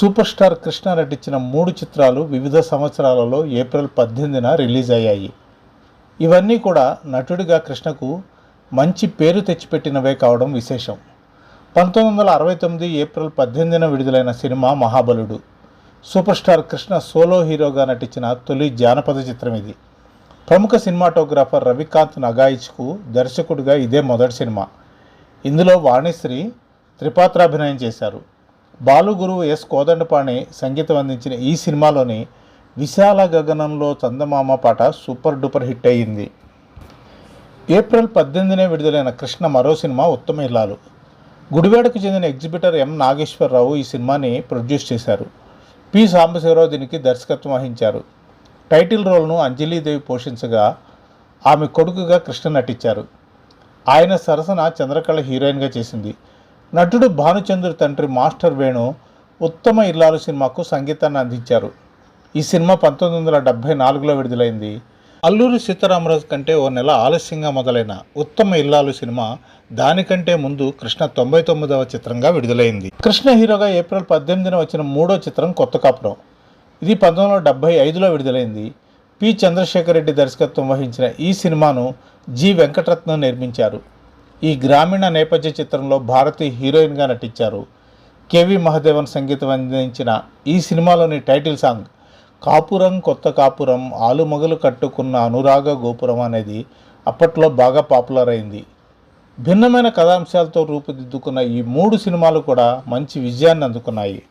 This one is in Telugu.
సూపర్ స్టార్ కృష్ణ నటించిన మూడు చిత్రాలు వివిధ సంవత్సరాలలో ఏప్రిల్ పద్దెనిమిదిన రిలీజ్ అయ్యాయి. ఇవన్నీ కూడా నటుడిగా కృష్ణకు మంచి పేరు తెచ్చిపెట్టినవే కావడం విశేషం. పంతొమ్మిది వందల అరవై తొమ్మిది ఏప్రిల్ పద్దెనిమిదిన విడుదలైన cinema Mahabaludu. Super star Krishna solo హీరోగా నటించిన తొలి జానపద చిత్రం ఇది. ప్రముఖ సినిమాటోగ్రాఫర్ రవికాంత్ నగాయిచ్కు దర్శకుడిగా ఇదే మొదటి సినిమా. ఇందులో వాణిశ్రీ త్రిపాత్రాభినయం చేశారు. బాలుగురువు ఎస్ కోదండపాణి సంగీతం అందించిన ఈ సినిమాలోని విశాల గగనంలో చందమామ పాట సూపర్ డూపర్ హిట్ అయ్యింది. ఏప్రిల్ పద్దెనిమిదినే విడుదలైన కృష్ణ మరో సినిమా ఉత్తమ ఇల్లాలు. గుడివాడకు చెందిన ఎగ్జిబిటర్ ఎం నాగేశ్వరరావు ఈ సినిమాని ప్రొడ్యూస్ చేశారు. పి. సాంబశివరావు దీనికి దర్శకత్వం వహించారు. టైటిల్ రోల్ను అంజలీదేవి పోషించగా ఆమె కొడుకుగా కృష్ణ నటించారు. ఆయన సరసన చంద్రకళ హీరోయిన్గా చేసింది. నటుడు భానుచంద్ర తండ్రి మాస్టర్ వేణు ఉత్తమ ఇల్లాలు సినిమాకు సంగీతాన్ని అందించారు. ఈ సినిమా పంతొమ్మిది వందల డెబ్భై నాలుగులో విడుదలైంది. అల్లూరి సీతారామరాజు కంటే ఓ నెల ఆలస్యంగా మొదలైన ఉత్తమ ఇల్లాలు సినిమా దానికంటే ముందు కృష్ణ తొంభై తొమ్మిదవ చిత్రంగా విడుదలైంది. కృష్ణ హీరోగా ఏప్రిల్ పద్దెనిమిదిన వచ్చిన మూడో చిత్రం కొత్త కాపురం. ఇది పంతొమ్మిది వందల డెబ్భై ఐదులో విడుదలైంది. పి చంద్రశేఖర్ రెడ్డి దర్శకత్వం వహించిన ఈ సినిమాను జి వెంకటరత్నం నిర్మించారు. ఈ గ్రామీణ నేపథ్య చిత్రంలో భారతి హీరోయిన్గా నటించారు. కేవి మహదేవన్ సంగీతం అందించిన ఈ సినిమాలోని టైటిల్ సాంగ్ కాపురం కొత్త కాపురం ఆలుమగలు కట్టుకున్న అనురాగ గోపురం అనేది అప్పట్లో బాగా పాపులర్ అయింది. భిన్నమైన కథాంశాలతో రూపుదిద్దుకున్న ఈ మూడు సినిమాలు కూడా మంచి విజయాన్ని అందుకున్నాయి.